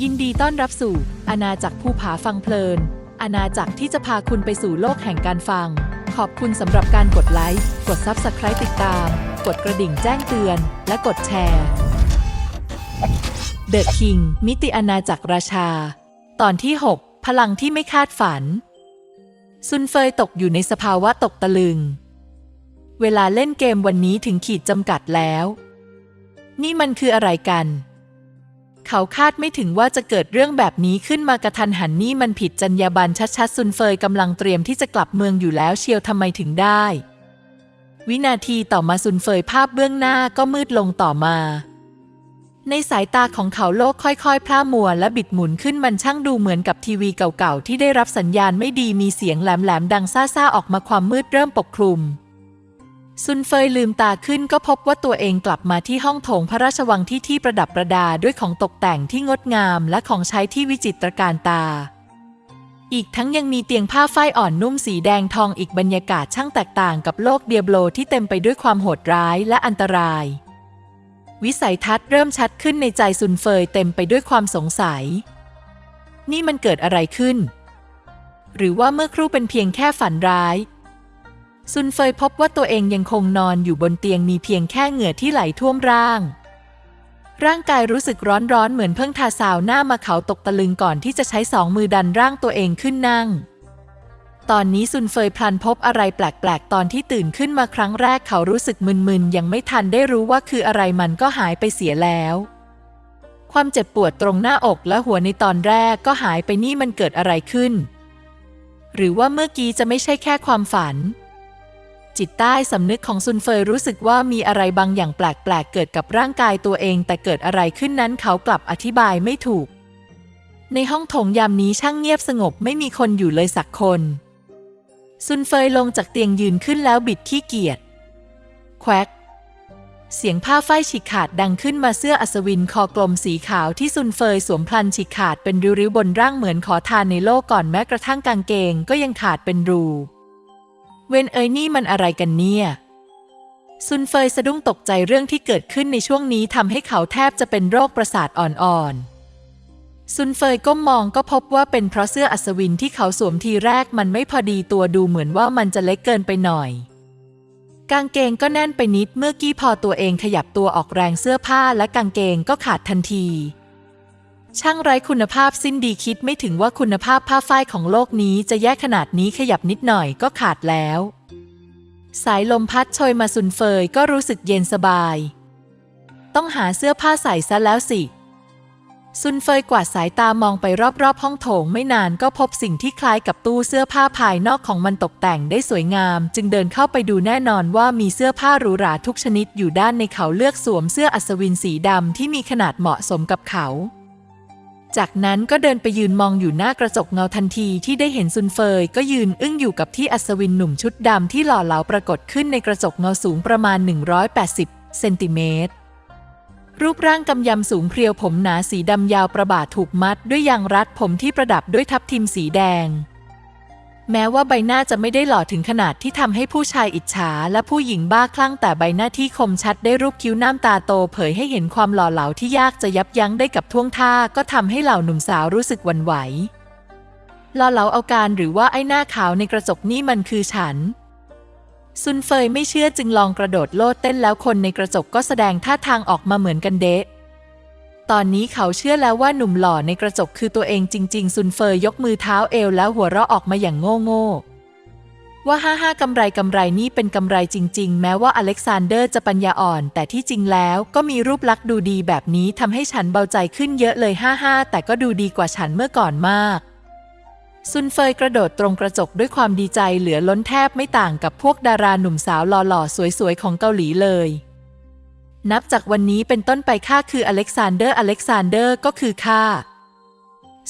ยินดีต้อนรับสู่อาณาจักรภูผาฟังเพลิน อาณาจักรที่จะพาคุณไปสู่โลกแห่งการฟัง ขอบคุณสำหรับการกดไลค์ กด Subscribe ติดตาม กดกระดิ่งแจ้งเตือน และกดแชร์ The King มิติอาณาจักรราชา ตอนที่ 6 พลังที่ไม่คาดฝัน ซุนเฟยตกอยู่ในสภาวะตกตะลึง เวลาเล่นเกมวันนี้ถึงขีดจำกัดแล้ว นี่มันคืออะไรกัน เขาคาดไม่ถึงว่าจะเกิดเรื่องแบบนี้ขึ้นมากระทันหันนี่มันผิดจรรยาบรรณชัดๆซุนเฟยกำลังเตรียมที่จะกลับเมืองอยู่แล้วเชียวทำไมถึงได้ วินาทีต่อมาซุนเฟยภาพเบื้องหน้าก็มืดลงต่อมา ในสายตาของเขาโลกค่อยๆพร่ามัวและบิดหมุนขึ้นมันช่างดูเหมือนกับทีวีเก่าๆที่ได้รับสัญญาณไม่ดีมีเสียงแหลมๆดังซ่าๆออกมาความมืดเริ่มปกคลุม ซุนเฟยลืมตาขึ้นก็พบว่าตัวเองกลับมาที่ห้องโถงพระราชวังที่ที่ประดับประดาด้วยของตกแต่งที่งดงามและของใช้ที่วิจิตรการตา อีกทั้งยังมีเตียงผ้าฝ้ายอ่อนนุ่มสีแดงทองอีกบรรยากาศช่างแตกต่างกับโลกเดียบโลที่เต็มไปด้วยความโหดร้ายและอันตราย วิสัยทัศน์เริ่มชัดขึ้นในใจซุนเฟยเต็มไปด้วยความสงสัย นี่มันเกิดอะไรขึ้นหรือว่าเมื่อครู่เป็นเพียงแค่ฝันร้าย ซุนเฟยพบว่าตัวเองยังคงนอนอยู่บนเตียงมีเพียงแค่เหงื่อที่ไหลท่วมร่าง ร่างกายรู้สึกร้อนๆเหมือนเพิ่งทาสาวหน้ามาเขาตกตะลึงก่อนที่จะใช้สองมือดันร่างตัวเองขึ้นนั่ง ตอนนี้ซุนเฟยพลันพบอะไรแปลกๆ ตอนที่ตื่นขึ้นมาครั้งแรกเขารู้สึกมึนๆ ยังไม่ทันได้รู้ว่าคืออะไรมันก็หายไปเสียแล้วความเจ็บปวดตรงหน้าอกและหัวในตอนแรกก็หายไปนี่มันเกิดอะไรขึ้น หรือว่าเมื่อกี้จะไม่ใช่แค่ความฝัน จิตใต้สำนึกของซุนเฟยรู้สึกว่ามีอะไรบางอย่างแปลกๆ เกิดกับร่างกายตัวเอง แต่เกิดอะไรขึ้นนั้นเขากลับอธิบายไม่ถูก ในห้องโถงยามนี้ช่างเงียบสงบไม่มีคนอยู่เลยสักคน ซุนเฟยลงจากเตียงยืนขึ้นแล้วบิดขี้เกียจแควกเสียงผ้าฝ้ายฉีกขาดดังขึ้นมาเสื้ออัศวินคอกลมสีขาวที่ซุนเฟยสวมพลันฉีกขาดเป็นริ้วๆบนร่างเหมือนขอทานในโลกก่อนแม้กระทั่งกางเกงก็ยังขาดเป็นรู เวนเอ้ยนี่มันอะไรกันเนี่ยซุนเฟยสะดุ้งตกใจเรื่องที่เกิดขึ้นในช่วงนี้ทำให้เขาแทบจะเป็นโรคประสาทอ่อนๆ ซุนเฟยก้มมองก็พบว่าเป็นเพราะเสื้ออัศวินที่เขาสวมทีแรกมันไม่พอดีตัวดูเหมือนว่ามันจะเล็กเกินไปหน่อย กางเกงก็แน่นไปนิดเมื่อกี้พอตัวเองขยับตัวออกแรงเสื้อผ้าและกางเกงก็ขาดทันที ช่างไร้คุณภาพสิ้นดีคิดไม่ถึงว่าคุณภาพผ้าฝ้ายของโลกนี้จะแย่ขนาดนี้ขยับนิดหน่อยก็ขาดแล้ว สายลมพัดโชยมาสุนเฟยก็รู้สึกเย็นสบาย ต้องหาเสื้อผ้าใส่ซะแล้วสิ ซุนเฟยกวาดสายตามองไปรอบๆห้องโถงไม่นานก็พบสิ่งที่คล้ายกับตู้เสื้อผ้าภายนอกของมันตกแต่งได้สวยงาม จึงเดินเข้าไปดูแน่นอนว่ามีเสื้อผ้าหรูหราทุกชนิดอยู่ด้านในเขาเลือกสวมเสื้ออัศวินสีดำที่มีขนาดเหมาะสมกับเขา จากนั้นก็เดินไปยืนมองอยู่หน้ากระจกเงาทันทีที่ได้เห็นซุนเฟยก็ยืนอึ้งอยู่กับที่อัศวินหนุ่มชุดดำที่หล่อเหลาปรากฏขึ้นในกระจกเงาสูงประมาณ 180 เซนติเมตร รูปร่างกำยำสูงเพรียวผมหนาสีดำยาวประบาถูกมัดด้วยยางรัดผมที่ประดับด้วยทับทิมสีแดง แม้ว่าใบหน้าจะไม่ได้หล่อถึงขนาดที่ทำให้ผู้ชายอิจฉาและผู้หญิงบ้าคลั่งแต่ใบหน้าที่คมชัดได้รูปคิ้วน้ำตาโตเผยให้เห็นความหล่อเหลาที่ยากจะยับยั้งได้กับท่วงท่าก็ทำให้เหล่าหนุ่มสาวรู้สึกหวั่นไหวหล่อเหลาเอาการหรือว่าไอ้หน้าขาวในกระจกนี่มันคือฉันซุนเฟยไม่เชื่อจึงลองกระโดดโลดเต้นแล้วคนในกระจกก็แสดงท่าทางออกมาเหมือนกันเดะ ตอนนี้เขาเชื่อแล้วว่าหนุ่มหล่อในกระจกคือตัวเองจริง ๆ ซุนเฟยยกมือเท้าเอวแล้วหัวเราะออกมาอย่างโง่โง่ๆว่าห้าห้ากำไรกำไรนี่เป็นกำไรจริง ๆ แม้ว่าอเล็กซานเดอร์จะปัญญาอ่อน แต่ที่จริงแล้วก็มีรูปลักษณ์ดูดีแบบนี้ทำให้ฉันเบาใจขึ้นเยอะเลยห้าห้าแต่ก็ดูดีกว่าฉันเมื่อก่อนมาก ซุนเฟยกระโดดตรงกระจกด้วยความดีใจเหลือล้นแทบไม่ต่างกับพวกดาราหนุ่มสาวหล่อๆสวยๆของเกาหลีเลย นับจากวันนี้เป็นต้นไปข้าคืออเล็กซานเดอร์ อเล็กซานเดอร์ก็คือข้า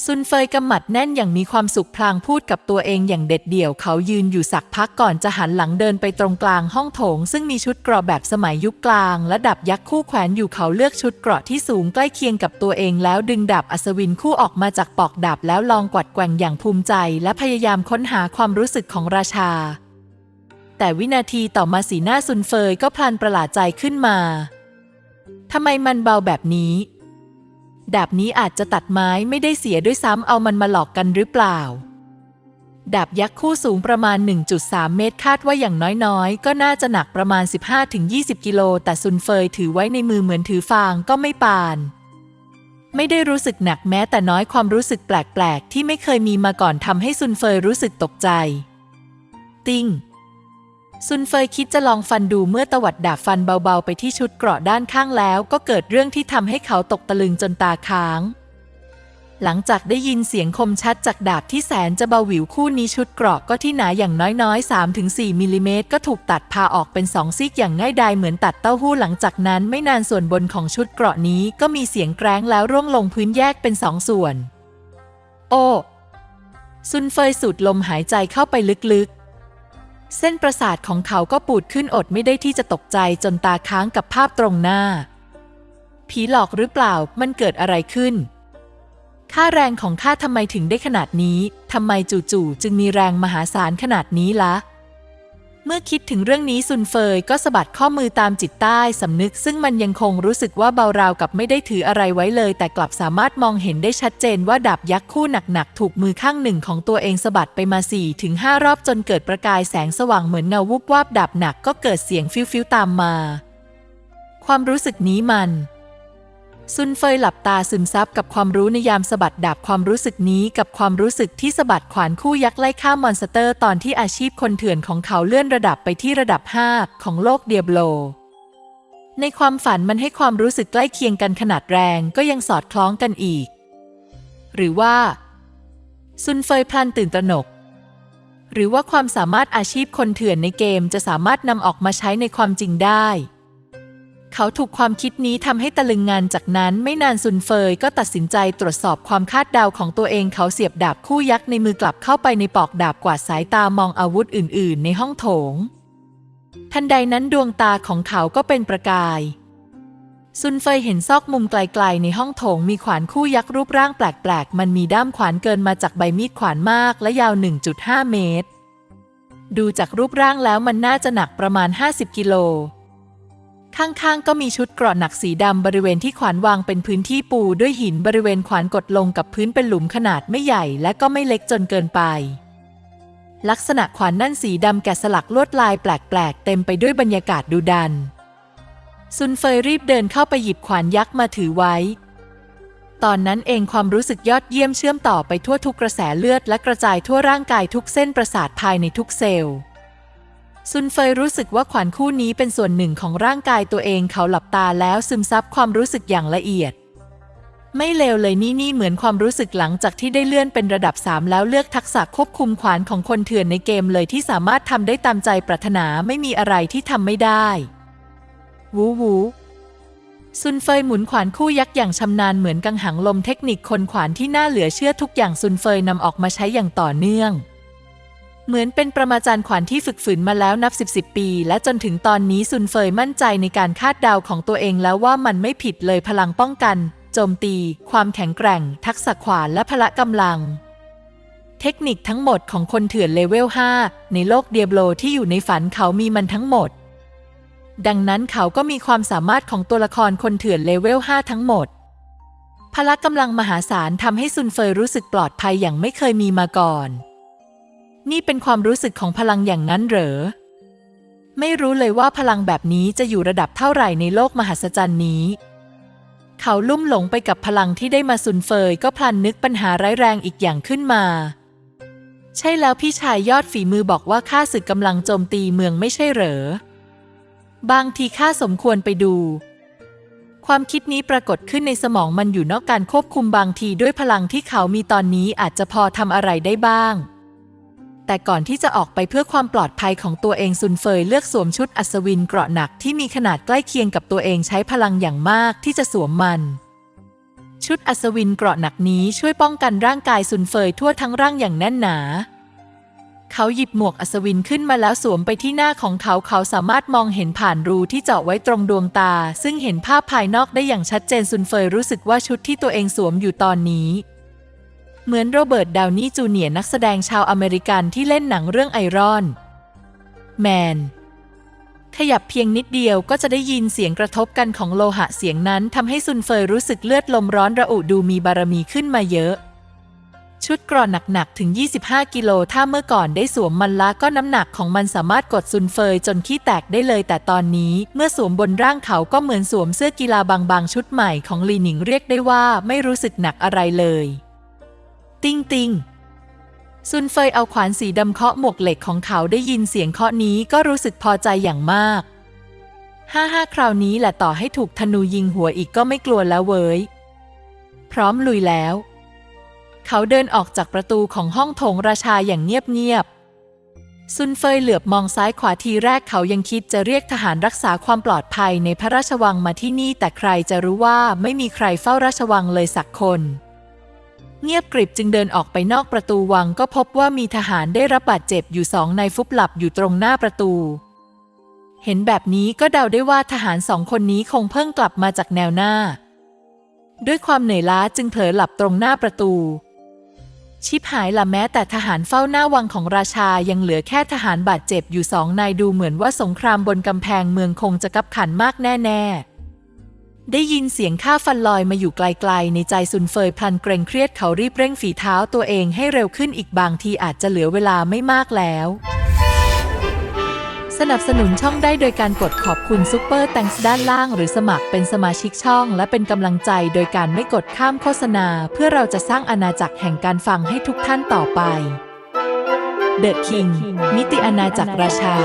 ซุนเฟยกำหมัดแน่นอย่างมีความสุขพลางพูดกับตัวเองอย่างเด็ดเดี่ยว เขายืนอยู่สักพักก่อนจะหันหลังเดินไปตรงกลางห้องโถง ซึ่งมีชุดเกราะแบบสมัยยุคกลาง และดับยักษ์คู่แขวนอยู่เขาเลือกชุดเกราะที่สูงใกล้เคียงกับตัวเองแล้วดึงดาบอัศวินคู่ออกมาจากปอกดาบแล้วลองกวัดแกว่งอย่างภูมิใจ และพยายามค้นหาความรู้สึกของราชา แต่วินาทีต่อมาสีหน้าซุนเฟยก็พลันประหลาดใจขึ้นมา ทำไมมันเบาแบบนี้ ดาบนี้อาจจะตัดไม้ไม่ได้เสียด้วยซ้ำเอามันมาหลอกกันหรือเปล่า ดาบยักษ์คู่สูงประมาณ 1.3 เมตรคาดว่าอย่างน้อยๆ ก็น่าจะหนักประมาณ 15-20 กิโล แต่ซุนเฟยถือไว้ในมือเหมือนถือฟางก็ไม่ปานไม่ได้รู้สึกหนักแม้แต่น้อยความรู้สึกแปลก ๆ ที่ไม่เคยมีมาก่อนทำให้ซุนเฟยรู้สึกตกใจ ติ้ง ซุนเฟยคิดจะลองฟันดูเมื่อตวัดดาบฟันเบาๆไปที่ชุดเกราะด้านข้างแล้ว ก็เกิดเรื่องที่ทำให้เขาตกตะลึงจนตาค้าง หลังจากได้ยินเสียงคมชัดจากดาบที่แสนจะเบาหวิวคู่นี้ชุดเกราะก็ที่หนาอย่างน้อยๆ 3-4 มิลลิเมตรก็ถูกตัดพาออกเป็นสองซีกอย่างง่ายดายเหมือนตัดเต้าหู้หลังจากนั้นไม่นานส่วนบนของชุดเกราะนี้ก็มีเสียงแกร้งแล้วร่วงลงพื้นแยกเป็นสองส่วน โอ้ซุนเฟยสูดลมหายใจเข้าไปลึกๆ เส้นประสาทของเขาก็ปูดขึ้นอดไม่ได้ที่จะตกใจจนตาค้างกับภาพตรงหน้า ผีหลอกหรือเปล่ามันเกิดอะไรขึ้น ค่าแรงของข้าทำไมถึงได้ขนาดนี้ทำไมจู่ๆจึงมีแรงมหาศาลขนาดนี้ละ เมื่อคิดถึงเรื่องนี้ซุนเฟยก็สะบัดข้อมือตามจิตใต้สำนึก ซึ่งมันยังคงรู้สึกว่าเบาราวกับไม่ได้ถืออะไรไว้เลย แต่กลับสามารถมองเห็นได้ชัดเจนว่าดาบยักษ์คู่หนักๆ ถูกมือข้างหนึ่งของตัวเองสะบัดไปมา4ี่ถึงห้ารอบจนเกิดประกายแสงสว่างเหมือนเงาวุบวาบดาบหนักก็เกิดเสียงฟิวๆตามมา ความรู้สึกนี้มัน ซุนเฟยหลับตาซึมซับกับความรู้ในยามสะบัดดาบความรู้สึกนี้กับความรู้สึกที่สะบัดขวานคู่ยักษ์ไล่ฆ่ามอนสเตอร์ ตอนที่อาชีพคนเถื่อนของเขาเลื่อนระดับไปที่ระดับ 5 ของโลกเดียบโล ในความฝันมันให้ความรู้สึกใกล้เคียงกันขนาดแรงก็ยังสอดคล้องกันอีก หรือว่า ซุนเฟยพลันตื่นตระหนก หรือว่าความสามารถอาชีพคนเถื่อนในเกมจะสามารถนำออกมาใช้ในความจริงได้ เขาถูกความคิดนี้ทำให้ตะลึงงานจากนั้นไม่นานซุนเฟยก็ตัดสินใจตรวจสอบความคาดเดาของตัวเองเขาเสียบดาบคู่ยักษ์ในมือกลับเข้าไปในปอกดาบกวาดสายตามองอาวุธอื่น ๆ ในห้องโถง ทันใดนั้นดวงตาของเขาก็เป็นประกาย ซุนเฟยเห็นซอกมุมไกล ๆ ในห้องโถงมีขวานคู่ยักษ์รูปร่างแปลก ๆ มันมีด้ามขวานเกินมาจากใบมีดขวานมากและยาว 1.5 เมตร ดูจากรูปร่างแล้วมันน่าจะหนักประมาณ 50 กิโล ข้างๆ ก็มีชุดเกราะหนักสีดำบริเวณที่ขวานวางเป็นพื้นที่ปูด้วยหินบริเวณขวานกดลงกับพื้นเป็นหลุมขนาดไม่ใหญ่และก็ไม่เล็กจนเกินไป ลักษณะขวานนั่นสีดำแกะสลักลวดลายแปลกๆ เต็มไปด้วยบรรยากาศดูดัน ซุนเฟยรีบเดินเข้าไปหยิบขวานยักษ์มาถือไว้ ตอนนั้นเองความรู้สึกยอดเยี่ยมเชื่อมต่อไปทั่วทุกกระแสเลือดและกระจายทั่วร่างกายทุกเส้นประสาทภายในทุกเซลล์ ซุนเฟยรู้สึกว่าขวานคู่นี้เป็นส่วนหนึ่งของร่างกายตัวเองเขาหลับตาแล้วซึมซับความรู้สึกอย่างละเอียด ไม่เลวเลยนี่นี่เหมือนความรู้สึกหลังจากที่ได้เลื่อนเป็นระดับ 3 แล้วเลือกทักษะควบคุมขวานของคนเถื่อนในเกมเลยที่สามารถทำได้ตามใจปรารถนาไม่มีอะไรที่ทำไม่ได้วูวูซุนเฟยหมุนขวานคู่ยักษ์อย่างชำนาญเหมือนกังหังลมเทคนิคคนขวานที่น่าเหลือเชื่อทุกอย่างซุนเฟยนำออกมาใช้อย่างต่อเนื่อง เหมือนเป็นประมาจารย์ขวัญที่ฝึกฝืนมาแล้วนับสิบสิบปี และจนถึงตอนนี้ซุนเฟยมั่นใจในการคาดเดาของตัวเองแล้วว่ามันไม่ผิดเลยพลังป้องกัน โจมตี ความแข็งแกร่ง ทักษะขวานและพละกำลัง เทคนิคทั้งหมดของคนเถื่อนเลเวล 5 ในโลกเดียบโลที่อยู่ในฝันเขามีมันทั้งหมด ดังนั้นเขาก็มีความสามารถของตัวละครคนเถื่อนเลเวล 5 ทั้งหมด พละกำลังมหาศาลทำให้ซุนเฟยรู้สึกปลอดภัยอย่างไม่เคยมีมาก่อน นี่เป็นความรู้สึกของพลังอย่างนั้นเหรอ ไม่รู้เลยว่าพลังแบบนี้จะอยู่ระดับเท่าไหร่ในโลกมหัศจรรย์นี้ เขาลุ่มหลงไปกับพลังที่ได้มาสุนเฟยก็พลันนึกปัญหาร้ายแรงอีกอย่างขึ้นมา ใช่แล้วพี่ชายยอดฝีมือบอกว่าข้าศึกกำลังโจมตีเมืองไม่ใช่เหรอ บางทีข้าสมควรไปดูความคิดนี้ปรากฏขึ้นในสมองมันอยู่นอกการควบคุมบางทีด้วยพลังที่เขามีตอนนี้อาจจะพอทำอะไรได้บ้าง แต่ก่อนที่จะออกไปเพื่อความปลอดภัยของตัวเองซุนเฟยเลือกสวมชุดอัศวินเกราะหนักที่มีขนาดใกล้เคียงกับตัวเองใช้พลังอย่างมากที่จะสวมมัน ชุดอัศวินเกราะหนักนี้ช่วยป้องกันร่างกายซุนเฟยทั่วทั้งร่างอย่างแน่นหนาเขาหยิบหมวกอัศวินขึ้นมาแล้วสวมไปที่หน้าของเขาเขาสามารถมองเห็นผ่านรูที่เจาะไว้ตรงดวงตา ซึ่งเห็นภาพภายนอกได้อย่างชัดเจนซุนเฟยรู้สึกว่าชุดที่ตัวเองสวมอยู่ตอนนี้ เหมือนโรเบิร์ต ดาวนี่จูเนียร์นักแสดงชาวอเมริกันที่เล่นหนังเรื่องไอรอน แมน ขยับเพียงนิดเดียวก็จะได้ยินเสียงกระทบกันของโลหะเสียงนั้นทำให้ซุนเฟยรู้สึกเลือดลมร้อนระอุดูมีบารมีขึ้นมาเยอะ ชุดกรอนหนัก ๆ ถึง 25 กิโลถ้าเมื่อก่อนได้สวมมันละก็น้ำหนักของมันสามารถกดซุนเฟยจนขี้แตกได้เลย แต่ตอนนี้เมื่อสวมบนร่างเขาก็เหมือนสวมเสื้อกีฬาบางๆชุดใหม่ของลีหนิงเรียกได้ว่าไม่รู้สึกหนักอะไรเลย ติ้งติงซุนเฟยเอาขวานสีดำเคาะหมวกเหล็กของเขาได้ยินเสียงเคาะนี้ก็รู้สึกพอใจอย่างมาก ห้าห้าคราวนี้แหละต่อให้ถูกธนูยิงหัวอีกก็ไม่กลัวแล้วเว้ย พร้อมลุยแล้ว เขาเดินออกจากประตูของห้องโถงราชาอย่างเงียบๆซุนเฟยเหลือบมองซ้ายขวาทีแรกเขายังคิดจะเรียกทหารรักษาความปลอดภัยในพระราชวังมาที่นี่แต่ใครจะรู้ว่าไม่มีใครเฝ้าราชวังเลยสักคน เงียบกริบจึงเดินออกไปนอกประตูวังก็พบว่ามีทหารได้รับบาดเจ็บอยู่สองนายฟุบหลับอยู่ตรงหน้าประตู เห็นแบบนี้ก็เดาได้ว่าทหารสองคนนี้คงเพิ่งกลับมาจากแนวหน้า ด้วยความเหนื่อยล้าจึงเผลอหลับตรงหน้าประตู ชิบหายละแม้แต่ทหารเฝ้าหน้าวังของราชายังเหลือแค่ทหารบาดเจ็บอยู่สองนายดูเหมือนว่าสงครามบนกำแพงเมืองคงจะกับขันมากแน่ ๆ ได้ยินเสียงข้าฟันลอยมาอยู่ไกลๆ ในใจซุนเฟยพลันเกรงเครียดเขารีบเร่งฝีเท้าตัวเองให้เร็วขึ้นอีกบางทีอาจจะเหลือเวลาไม่มากแล้ว สนับสนุนช่องได้โดยการกดขอบคุณซุปเปอร์แตงส์ด้านล่างหรือสมัครเป็นสมาชิกช่อง และเป็นกำลังใจโดยการไม่กดข้ามโฆษณา เพื่อเราจะสร้างอาณาจักรแห่งการฟังให้ทุกท่านต่อไปเดอะคิงมิติอาณาจักรราชา